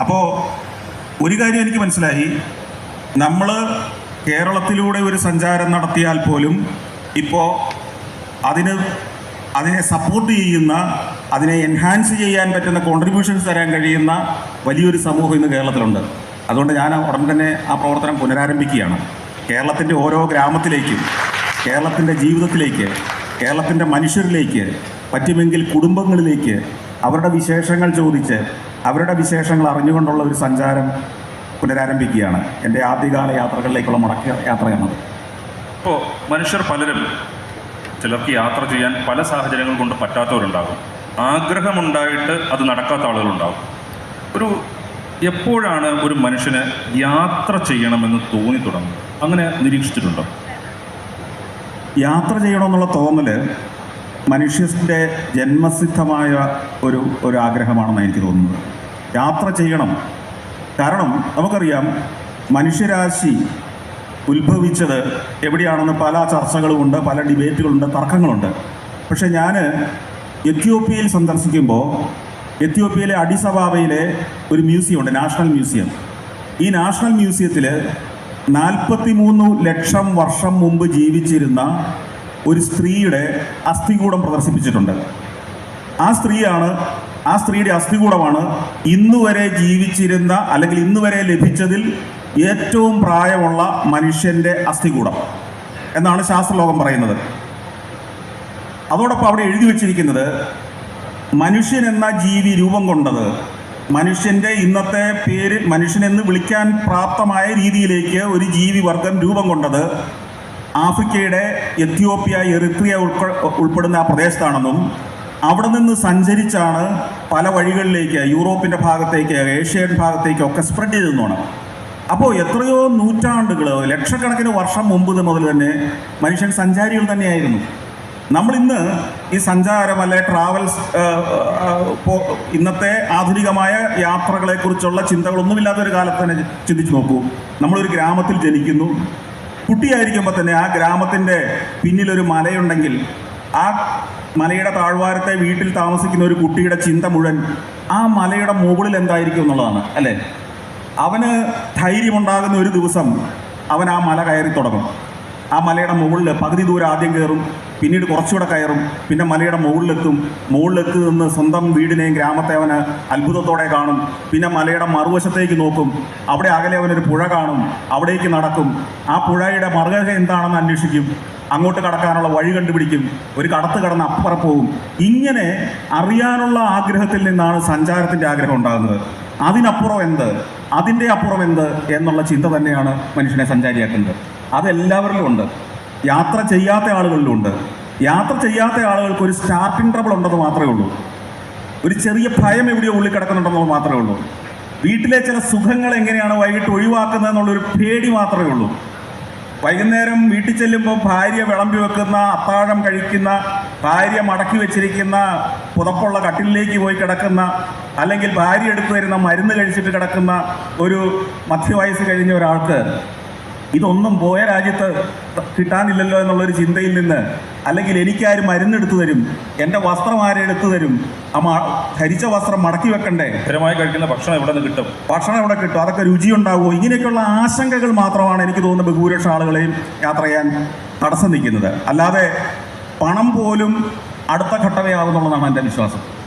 അപ്പോൾ ഒരു കാര്യം എനിക്ക് മനസ്സിലായി. നമ്മൾ കേരളത്തിലൂടെ ഒരു സഞ്ചാരം നടത്തിയാൽ പോലും ഇപ്പോൾ അതിന് അതിനെ സപ്പോർട്ട് ചെയ്യുന്ന അതിനെ എൻഹാൻസ് ചെയ്യാൻ പറ്റുന്ന കോൺട്രിബ്യൂഷൻസ് തരാൻ കഴിയുന്ന വലിയൊരു സമൂഹം ഇന്ന് കേരളത്തിലുണ്ട്. അതുകൊണ്ട് ഞാൻ ഉടൻ തന്നെ ആ പ്രവർത്തനം പുനരാരംഭിക്കുകയാണ്. കേരളത്തിന്റെ ഓരോ ഗ്രാമത്തിലേക്കും കേരളത്തിന്റെ ജീവിതത്തിലേക്ക് കേരളത്തിന്റെ മനുഷ്യരിലേക്ക് പറ്റുമെങ്കിൽ കുടുംബങ്ങളിലേക്ക് അവരുടെ വിശേഷങ്ങൾ ചോദിച്ച് അവരുടെ വിശേഷങ്ങൾ അറിഞ്ഞുകൊണ്ടുള്ള ഒരു സഞ്ചാരം പുനരാരംഭിക്കുകയാണ് എന്റെ ആദ്യകാല യാത്രകളിലേക്കുള്ള മടക്ക എന്നത്. ഇപ്പോൾ മനുഷ്യർ പലരും ചിലർക്ക് യാത്ര ചെയ്യാൻ പല സാഹചര്യങ്ങൾ കൊണ്ട് പറ്റാത്തവരുണ്ടാകും. ആഗ്രഹമുണ്ടായിട്ട് അത് നടക്കാത്ത ആളുകളുണ്ടാകും. ഒരു എപ്പോഴാണ് ഒരു മനുഷ്യന് യാത്ര ചെയ്യണമെന്ന് തോന്നി തുടങ്ങും? അങ്ങനെ നിരീക്ഷിച്ചിട്ടുണ്ടോ? യാത്ര ചെയ്യണമെന്നുള്ള തോന്നൽ മനുഷ്യന്റെ ജന്മസിദ്ധമായ ഒരു ഒരു ആഗ്രഹമാണെന്ന് എനിക്ക് തോന്നുന്നത്. യാത്ര ചെയ്യണം. കാരണം നമുക്കറിയാം മനുഷ്യരാശി ഉത്ഭവിച്ചത് എവിടെയാണെന്ന് പല ചർച്ചകളുമുണ്ട് പല ഡിബേറ്റുകളുണ്ട് തർക്കങ്ങളുണ്ട്. പക്ഷേ ഞാൻ എത്യോപ്യയിൽ സന്ദർശിക്കുമ്പോൾ എത്യോപ്യയിലെ അഡിസബാബയിലെ ഒരു മ്യൂസിയം ഉണ്ട് നാഷണൽ മ്യൂസിയം. ഈ നാഷണൽ മ്യൂസിയത്തിൽ നാൽപ്പത്തി മൂന്ന് ലക്ഷം വർഷം മുമ്പ് ജീവിച്ചിരുന്ന ഒരു സ്ത്രീയുടെ അസ്ഥികൂടം പ്രദർശിപ്പിച്ചിട്ടുണ്ട്. ആ സ്ത്രീയാണ് ആ സ്ത്രീയുടെ അസ്ഥികൂടമാണ് ഇന്നുവരെ ജീവിച്ചിരുന്ന അല്ലെങ്കിൽ ഇന്നുവരെ ലഭിച്ചതിൽ ഏറ്റവും പ്രായമുള്ള മനുഷ്യന്റെ അസ്ഥികൂടം എന്നാണ് ശാസ്ത്രലോകം പറയുന്നത്. അതോടൊപ്പം അവിടെ എഴുതി വച്ചിരിക്കുന്നത് മനുഷ്യൻ എന്ന ജീവി രൂപം കൊണ്ടത് മനുഷ്യന്റെ ഇന്നത്തെ പേര് മനുഷ്യനെന്ന് വിളിക്കാൻ പ്രാപ്തമായ രീതിയിലേക്ക് ഒരു ജീവി വർഗം രൂപം കൊണ്ടത് ആഫ്രിക്കയുടെ എത്യോപ്യ എറിത്രിയ ഉൾപ്പെടുന്ന ആ പ്രദേശത്താണെന്നും അവിടെ നിന്ന് സഞ്ചരിച്ചാണ് പല വഴികളിലേക്ക് യൂറോപ്പിന്റെ ഭാഗത്തേക്ക് ഏഷ്യൻ ഭാഗത്തേക്കൊക്കെ സ്പ്രെഡ് ചെയ്തെന്നാണ്. അപ്പോൾ എത്രയോ നൂറ്റാണ്ടുകൾ ലക്ഷക്കണക്കിന് വർഷം മുമ്പ് മുതൽ തന്നെ മനുഷ്യൻ സഞ്ചാരികൾ തന്നെയായിരുന്നു. നമ്മൾ ഇന്ന് ഈ സഞ്ചാരം അല്ലെ ട്രാവൽസ് ഇന്നത്തെ ആധുനികമായ യാത്രകളെക്കുറിച്ചുള്ള ചിന്തകളൊന്നുമില്ലാത്ത ഒരു കാലത്ത് തന്നെ ചിന്തിച്ചു നോക്കൂ. നമ്മളൊരു ഗ്രാമത്തിൽ ജനിക്കുന്നു. കുട്ടിയായിരിക്കുമ്പോൾ തന്നെ ആ ഗ്രാമത്തിന്റെ പിന്നിലൊരു മലയുണ്ടെങ്കിൽ ആ മലയുടെ താഴ്വാരത്തെ വീട്ടിൽ താമസിക്കുന്ന ഒരു കുട്ടിയുടെ ചിന്ത മുഴുവൻ ആ മലയുടെ മുകളിൽ എന്തായിരിക്കും എന്നുള്ളതാണ് അല്ലേ? അവന് ധൈര്യമുണ്ടാകുന്ന ഒരു ദിവസം അവൻ ആ മല കയറി തുടങ്ങും. ആ മലയുടെ മുകളിൽ പകുതി ദൂരം ആദ്യം കയറും പിന്നീട് കുറച്ചുകൂടെ കയറും പിന്നെ മലയുടെ മുകളിലെത്തും. മുകളിലെത്തി നിന്ന് സ്വന്തം വീടിനെയും ഗ്രാമത്തെ അവന് അത്ഭുതത്തോടെ കാണും. പിന്നെ മലയുടെ മറുവശത്തേക്ക് നോക്കും. അവിടെ അകലെ അവനൊരു പുഴ കാണും. അവിടേക്ക് നടക്കും. ആ പുഴയുടെ മറുകര എന്താണെന്ന് അന്വേഷിക്കും. അങ്ങോട്ട് കടക്കാനുള്ള വഴി കണ്ടുപിടിക്കും ഒരു കടത്ത് കടന്ന് അപ്പുറം പോകും. ഇങ്ങനെ അറിയാനുള്ള ആഗ്രഹത്തിൽ നിന്നാണ് സഞ്ചാരത്തിന്റെ ആഗ്രഹം ഉണ്ടാകുന്നത്. അതിനപ്പുറം എന്ത്? അതിന്റെ അപ്പുറം എന്ത്? എന്നുള്ള ചിന്ത തന്നെയാണ് മനുഷ്യനെ സഞ്ചാരിയാക്കുന്നത്. അതെല്ലാവരിലും ഉണ്ട്. യാത്ര ചെയ്യാത്ത ആളുകളിലും ഉണ്ട്. യാത്ര ചെയ്യാത്ത ആളുകൾക്ക് ഒരു സ്റ്റാർട്ടിംഗ് ട്രബിൾ ഉണ്ടെന്ന് മാത്രമേ ഉള്ളൂ. ഒരു ചെറിയ ഭയം എവിടെയോ ഉള്ളിൽ കിടക്കുന്നുണ്ടെന്നുള്ളത് മാത്രമേ ഉള്ളൂ. വീട്ടിലെ ചില സുഖങ്ങൾ എങ്ങനെയാണ് വൈകിട്ട് ഒഴിവാക്കുന്നത് എന്നുള്ളൊരു പേടി മാത്രമേ ഉള്ളൂ. വൈകുന്നേരം വീട്ടിൽ ചെല്ലുമ്പോൾ ഭാര്യ വിളമ്പി വെക്കുന്ന അത്താഴം കഴിക്കുന്ന ഭാര്യ മടക്കി വെച്ചിരിക്കുന്ന പുതപ്പുള്ള കട്ടിലേക്ക് പോയി കിടക്കുന്ന അല്ലെങ്കിൽ ഭാര്യ എടുത്തു തരുന്ന മരുന്ന് കഴിച്ചിട്ട് കിടക്കുന്ന ഒരു മധ്യവയസ്സ് കഴിഞ്ഞ ഒരാൾക്ക് ഇതൊന്നും പോയ രാജ്യത്ത് കിട്ടാനില്ലല്ലോ എന്നുള്ളൊരു ചിന്തയിൽ നിന്ന് അല്ലെങ്കിൽ എനിക്കാരും മരുന്നെടുത്തു തരും എന്റെ വസ്ത്രം ആരെടുത്തു തരും ആ മ- ധരിച്ച വസ്ത്രം മടക്കി വെക്കണ്ടേ? സ്ഥിരമായി കഴിക്കുന്ന ഭക്ഷണം എവിടെ നിന്ന് കിട്ടും? ഭക്ഷണം എവിടെ കിട്ടും? അതൊക്കെ രുചിയുണ്ടാവുമോ? ഇങ്ങനെയൊക്കെയുള്ള ആശങ്കകൾ മാത്രമാണ് എനിക്ക് തോന്നുന്നത് ബഹുഭൂരിപക്ഷ ആളുകളെയും യാത്ര ചെയ്യാൻ തടസ്സം നിൽക്കുന്നത്. അല്ലാതെ പണം പോലും അടുത്ത ഘട്ടമേ ആകുന്നുള്ളതാണ് എന്റെ വിശ്വാസം.